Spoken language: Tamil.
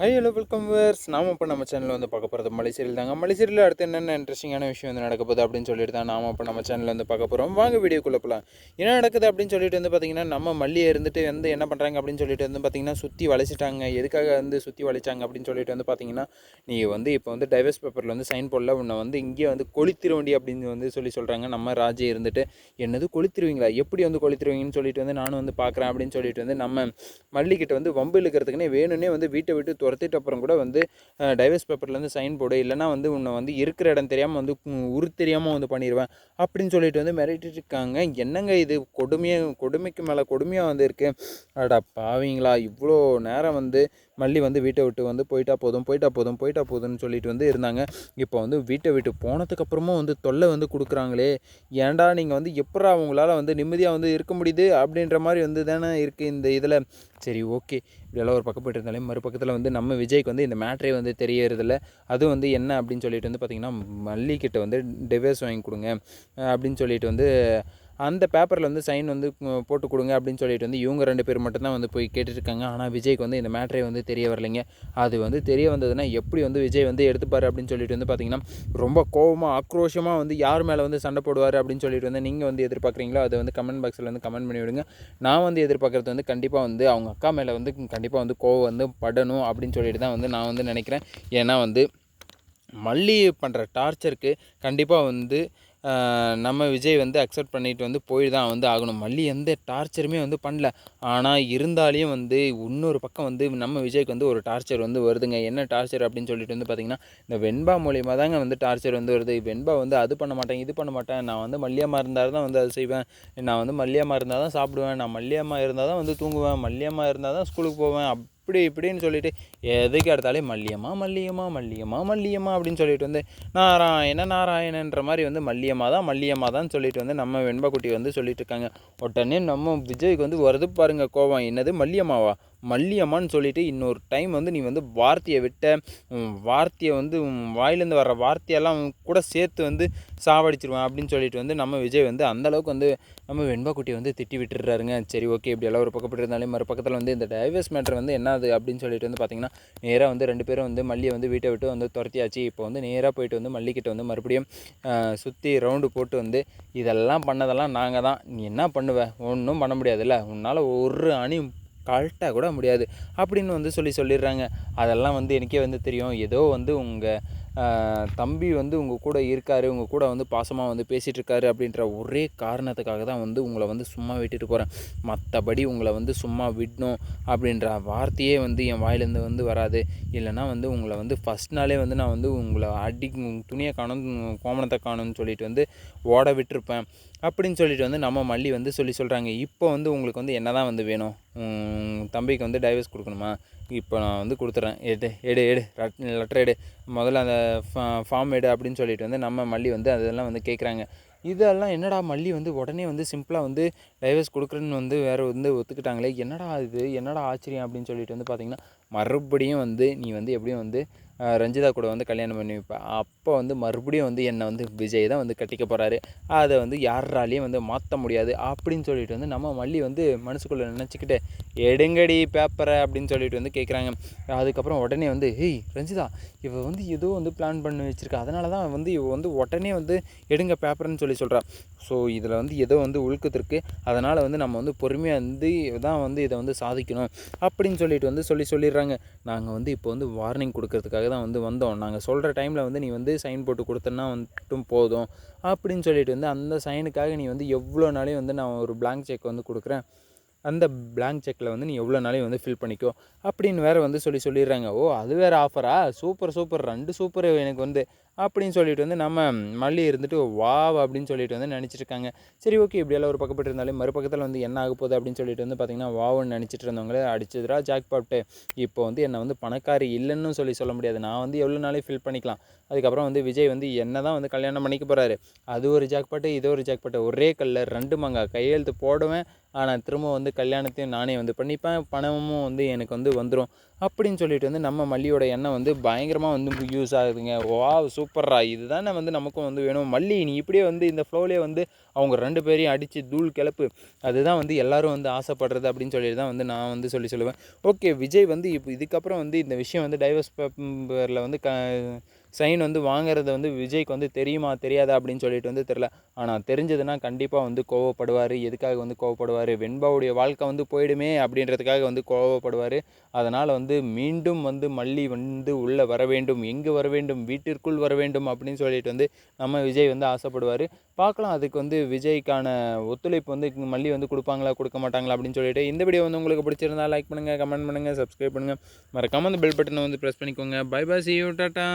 ஹை ஹலோ வெல்கம் வேர்ஸ் நாம் இப்போ நம்ம சேனலில் வந்து பார்க்க போகிறது மலைசீரியல் தாங்க. மலைசீரியல் அடுத்து என்னென்ன இன்ட்ரெஸ்டிங்கான விஷயம் வந்து நடக்க போகுது அப்படின்னு சொல்லிட்டு தான் நாம் இப்போ நம்ம சேனலில் வந்து பார்க்க போகிறோம் வாங்க வீடியோக்குள்ளே போகலாம் என்ன நடக்குது அப்படின்னு சொல்லிட்டு வந்து பார்த்தீங்கன்னா நம்ம மல்லியை இருந்துட்டு வந்து என்ன பண்ணுறாங்க அப்படின்னு சொல்லிட்டு வந்து பார்த்தீங்கன்னா சுற்றி வளைச்சிட்டாங்க. எதுக்காக வந்து சுற்றி வளைச்சாங்க அப்படின்னு சொல்லிட்டு வந்து பார்த்தீங்கன்னா நீ வந்து இப்போ வந்து டைவர்ஸ் பேப்பரில் வந்து சைன் போடல. உன்னை வந்து இங்கே வந்து கொளித்திருவண்டி அப்படின்னு வந்து சொல்லி சொல்கிறாங்க நம்ம ராஜே இருந்துட்டு என்னது கொளுத்திருவீங்களா? எப்படி வந்து கொளுத்திருவீங்கன்னு சொல்லிட்டு வந்து நானும் வந்து பார்க்குறேன் அப்படின்னு சொல்லிட்டு வந்து நம்ம மல்லிக்கிட்ட வந்து வம்பு இழுக்கிறதுக்குனே வேணும்னே வந்து வீட்டை விட்டு துரத்திட்ட அப்புறம் கூட வந்து டைவர்ஸ் பேப்பர்லேருந்து சைன் போடு. இல்லைனா வந்து உன்னை வந்து இருக்கிற இடம் தெரியாமல் வந்து உரு தெரியாமல் வந்து பண்ணிடுவேன் அப்படின்னு சொல்லிட்டு வந்து மிரட்டிட்டு இருக்காங்க. என்னங்க இது? கொடுமையாக கொடுமைக்கு மேலே கொடுமையாக வந்து இருக்குது அடா பாவீங்களா? இவ்வளோ நேரம் வந்து மல்லி வந்து வீட்டை விட்டு வந்து போயிட்டா போதும் போயிட்டா போதும் போயிட்டா போதும்னு சொல்லிட்டு வந்து இருந்தாங்க. இப்போ வந்து வீட்டை விட்டு போனதுக்கப்புறமும் வந்து தொல்லை வந்து கொடுக்குறாங்களே. ஏன்டா நீங்கள் வந்து எப்படா அவங்களால வந்து நிம்மதியாக வந்து இருக்க முடியுது அப்படின்ற மாதிரி வந்து தானே இருக்குது இந்த இதில். சரி ஓகே. இப்படியெல்லாம் ஒரு பக்கம் போயிட்டு இருந்தாலே மறுபக்கத்தில் வந்து நம்ம விஜய்க்கு வந்து இந்த மேட்ரே வந்து தெரியறதில்ல. அது வந்து என்ன அப்படின்னு சொல்லிட்டு வந்து பார்த்திங்கன்னா மல்லிக்கிட்ட வந்து டிவைஸ் வாங்கி கொடுங்க அப்படின்னு சொல்லிட்டு வந்து அந்த பேப்பரில் வந்து சைன் வந்து போட்டு கொடுங்க அப்படின்னு சொல்லிட்டு வந்து இவங்க ரெண்டு பேர் மட்டும்தான் வந்து போய் கேட்டுட்ருக்காங்க. ஆனால் விஜய்க்கு வந்து இந்த மேட்ரே வந்து தெரிய வரலைங்க. அது வந்து தெரிய வந்ததுன்னா எப்படி வந்து விஜய் வந்து எடுத்துப்பார் அப்படின்னு சொல்லிட்டு வந்து பார்த்திங்கன்னா ரொம்ப கோவமாக ஆக்ரோஷமாக வந்து யார் மேலே வந்து சண்டை போடுவார் அப்படின்னு சொல்லிட்டு வந்து நீங்கள் வந்து எதிர்பார்க்குறீங்களோ அதை வந்து கமெண்ட் பாக்ஸில் வந்து கமெண்ட் பண்ணி விடுங்க. நான் வந்து எதிர்பார்க்குறது வந்து கண்டிப்பாக வந்து அவங்க அக்கா மேலே வந்து கண்டிப்பாக வந்து கோவம் வந்து படணும் அப்படின்னு சொல்லிட்டு தான் வந்து நான் வந்து நினைக்கிறேன். ஏன்னா வந்து மல்லி பண்ணுற டார்ச்சருக்கு கண்டிப்பாக வந்து நம்ம விஜய் வந்து அக்செப்ட் பண்ணிட்டு வந்து போய் தான் வந்து ஆகணும். மல்லி எந்த டார்ச்சருமே வந்து பண்ணல. ஆனால் இருந்தாலையும் வந்து இன்னொரு பக்கம் வந்து நம்ம விஜய்க்கு வந்து ஒரு டார்ச்சர் வந்து வருதுங்க. என்ன டார்ச்சர் அப்படின்னு சொல்லிட்டு வந்து பார்த்திங்கன்னா இந்த வெண்பா மூலியமாக தாங்க வந்து டார்ச்சர் வந்து வருது. வெண்பா வந்து அது பண்ண மாட்டேன் இது பண்ண மாட்டேன். நான் வந்து மல்லியம்மா இருந்தால் தான் வந்து அது செய்வேன். நான் வந்து மல்லியம்மா இருந்தால் தான் சாப்பிடுவேன். நான் மல்லியம்மா இருந்தால் தான் வந்து தூங்குவேன். மல்லியம்மா இருந்தால் தான் ஸ்கூலுக்கு போவேன். இப்படி இப்படின்னு சொல்லிட்டு எதுக்கு எடுத்தாலே மல்லியம்மா மல்லியம்மா மல்லியம்மா மல்லியம்மா அப்படின்னு சொல்லிட்டு வந்து நாராயண நாராயணன்ற மாதிரி வந்து மல்லியம்மா தான் மல்லியம்மா தான் சொல்லிட்டு வந்து நம்ம வெண்பக்குட்டி வந்து சொல்லிட்டு இருக்காங்க. உடனே நம்ம விஜய்க்கு வந்து வருது பாருங்க கோவம். என்னது மல்லியம்மாவா? மல்லியம்மான்னு சொல்லிட்டு இன்னொரு டைம் வந்து நீ வந்து வார்த்தையை விட்ட வார்த்தையை வந்து வாயிலேருந்து வர்ற வார்த்தையெல்லாம் கூட சேர்த்து வந்து சாவடிச்சிருவேன் அப்படின்னு சொல்லிட்டு வந்து நம்ம விஜய் வந்து அந்தளவுக்கு வந்து நம்ம வெண்பாக்குட்டியை வந்து திட்டி விட்டுறாருங்க சரி ஓகே இப்படி எல்லாம் ஒரு பக்கப்பட்டு இருந்தாலே மறு பக்கத்தில் வந்து இந்த டைவர்ஸ் மேட்ரு வந்து என்னது அப்படின்னு சொல்லிட்டு வந்து பார்த்தீங்கன்னா நேராக வந்து ரெண்டு பேரும் வந்து மல்லியை வந்து வீட்டை விட்டு வந்து துரத்தியாச்சு. இப்போ வந்து நேராக போயிட்டு வந்து மல்லிக்கிட்ட வந்து மறுபடியும் சுற்றி ரவுண்டு போட்டு வந்து இதெல்லாம் பண்ணதெல்லாம் நாங்கள் தான் நீ என்ன பண்ணுவ? ஒன்றும் பண்ண முடியாதுல்ல. உன்னால் ஒரு அணி கழட்ட கூட முடியாது. அப்படின்னு வந்து சொல்லி சொல்லிடுறாங்க. அதெல்லாம் வந்து எனக்கே வந்து தெரியும். ஏதோ வந்து உங்கள் தம்பி வந்து உங்கள் கூட இருக்காரு உங்கள் கூட வந்து பாசமாக வந்து பேசிகிட்ருக்காரு அப்படின்ற ஒரே காரணத்துக்காக தான் வந்து உங்களை வந்து சும்மா விட்டுட்டு போகிறேன் மற்றபடி உங்களை வந்து சும்மா விடணும் அப்படின்ற வார்த்தையே வந்து என் வாயிலேருந்து வந்து வராது. இல்லைன்னா வந்து உங்களை வந்து ஃபஸ்ட் நாளே வந்து நான் வந்து உங்களை அடி துணியை காணும் கோமணத்தை காணும்னு சொல்லிட்டு வந்து ஓட விட்டுருப்பேன். அப்படின்னு சொல்லிட்டு வந்து நம்ம மல்லி வந்து சொல்லி சொல்கிறாங்க இப்போ வந்து உங்களுக்கு வந்து என்ன தான் வந்து வேணும்? தம்பிக்கு வந்து டைவர்ஸ் கொடுக்கணுமா? இப்போ நான் வந்து கொடுத்துட்றேன். எடு எடு எடு. லெட்டர் எடு. முதல்ல அந்த ஃபார்ம் எடு அப்படின்னு சொல்லிட்டு வந்து நம்ம மல்லி வந்து அதெல்லாம் வந்து கேட்குறாங்க. இதெல்லாம் என்னடா மல்லி வந்து உடனே வந்து சிம்பிளாக வந்து டைவர்ஸ் கொடுக்குறேன்னு வந்து வேறு வந்து ஒத்துக்கிட்டாங்களே என்னடா இது? என்னடா ஆச்சரியம் அப்படின்னு சொல்லிட்டு வந்து பார்த்தீங்கன்னா மறுபடியும் வந்து நீ வந்து எப்படியும் வந்து ரஞ்சிதா கூட வந்து கல்யாணம் பண்ணி வைப்பேன் அப்போ வந்து மறுபடியும் வந்து என்னை வந்து விஜய் தான் வந்து கட்டிக்க போகிறாரு அதை வந்து யாராலையும் வந்து மாற்ற முடியாது அப்படின்னு சொல்லிட்டு வந்து நம்ம மல்லி வந்து மனசுக்குள்ளே நினச்சிக்கிட்டு எடுங்கடி பேப்பரை அப்படின்னு சொல்லிட்டு வந்து கேட்குறாங்க அதுக்கப்புறம் உடனே வந்து ஹேய் ரஞ்சிதா இவ வந்து ஏதோ வந்து பிளான் பண்ணி வச்சிருக்கா. அதனால தான் வந்து இவ வந்து உடனே வந்து எடுங்க பேப்பர்னு சொல்லி சொல்கிறா ஸோ இதில் வந்து ஏதோ வந்து உழுக்கத்திற்கு அதனால் வந்து நம்ம வந்து பொறுமையாக வந்து தான் வந்து இதை வந்து சாதிக்கணும் அப்படின்னு சொல்லிட்டு வந்து சொல்லி சொல்லிடுறாங்க. நாங்கள் வந்து இப்போ வந்து வார்னிங் கொடுக்கறதுக்காக தான் வந்து வந்தோம். நாங்கள் சொல்கிற டைமில் வந்து நீ வந்து சைன் போட்டு கொடுத்தனா வந்துட்டும் போதும் அப்படின்னு சொல்லிட்டு வந்து அந்த சைனுக்காக நீ வந்து எவ்வளோ நாளையும் வந்து நான் ஒரு பிளாங்க் செக் வந்து கொடுக்குறேன். அந்த பிளாங்க் செக்கில் வந்து நீ எவ்வளோ நாளையும் வந்து ஃபில் பண்ணிக்கோ அப்படின்னு வேறு வந்து சொல்லி சொல்லிடுறாங்க. ஓ அது வேறு ஆஃபரா சூப்பர் சூப்பர் ரெண்டு சூப்பர் எனக்கு வந்து அப்படின்னு சொல்லிட்டு வந்து நம்ம மல்லி இருந்துட்டு வாவ் அப்படின்னு சொல்லிட்டு வந்து நினச்சிருக்காங்க சரி ஓகே இப்படியெல்லாம் ஒரு பக்கப்பட்டு இருந்தாலே மறுபக்கத்தில் வந்து என்ன ஆக போகுது அப்படின்னு சொல்லிட்டு வந்து பார்த்தீங்கன்னா வாவுன்னு நினச்சிட்டு இருந்தவங்களே அடிச்சதுரா ஜாக் பாட்டு இப்போ வந்து என்னை வந்து பணக்காரி இல்லைன்னு சொல்லி சொல்ல முடியாது. நான் வந்து எவ்வளோ நாளே ஃபில் பண்ணிக்கலாம். அதுக்கப்புறம் வந்து விஜய் வந்து என்ன தான் வந்து கல்யாணம் பண்ணிக்க போகிறாரு அது ஒரு ஜாக்பாட்டு இது ஒரு ஜாக்பாட்டு. ஒரே கல்ல ரெண்டு மங்கா. கையெழுத்து போடுவேன். ஆனால் திரும்ப வந்து கல்யாணத்தையும் நானே வந்து பண்ணிப்பேன். பணமும் வந்து எனக்கு வந்து வந்துடும் அப்படின்னு சொல்லிட்டு வந்து நம்ம மல்லியோட எண்ணெய் வந்து பயங்கரமாக வந்து யூஸ் ஆகுதுங்க. வா சூப்பர்ரா இதுதானே வந்து நமக்கும் வந்து வேணும். மல்லி நீ இப்படியே வந்து இந்த ஃப்ளோலேயே வந்து அவங்க ரெண்டு பேரையும் அடித்து தூள் கிளப்பு. அதுதான் வந்து எல்லாரும் வந்து ஆசைப்படுறது அப்படின்னு சொல்லிட்டு தான் வந்து நான் வந்து சொல்லி சொல்லுவேன். ஓகே விஜய் வந்து இப்போ இதுக்கப்புறம் வந்து இந்த விஷயம் வந்து டைவர்ஸ் பேப்பரில் வந்து க சைன் வந்து வாங்குறது வந்து விஜய்க்கு வந்து தெரியுமா தெரியாதா அப்படின்னு சொல்லிட்டு வந்து தெரில ஆனால் தெரிஞ்சதுன்னா கண்டிப்பாக வந்து கோவப்படுவார். எதுக்காக வந்து கோவப்படுவார்? வெண்பாவுடைய வாழ்க்கை வந்து போயிடுமே அப்படின்றதுக்காக வந்து கோவப்படுவார். அதனால் வந்து மீண்டும் வந்து மல்லி வந்து உள்ளே வர வேண்டும் எங்கே வர வேண்டும் வீட்டிற்குள் வர வேண்டும் அப்படின்னு சொல்லிட்டு வந்து நம்ம விஜய் வந்து ஆசைப்படுவார். பார்க்கலாம் அதுக்கு வந்து விஜய்க்கான ஒத்துழைப்பு வந்து மல்லி வந்து கொடுப்பாங்களா கொடுக்க மாட்டாங்களா அப்படின்னு சொல்லிட்டு இந்த வீடியோ வந்து உங்களுக்கு பிடிச்சிருந்தா லைக் பண்ணுங்கள் கமெண்ட் பண்ணுங்கள் சப்ஸ்கிரைப் பண்ணுங்கள் மறக்காமல் அந்த பெல் பட்டனை வந்து ப்ரெஸ் பண்ணிக்கோங்க. Bye bye see you tata.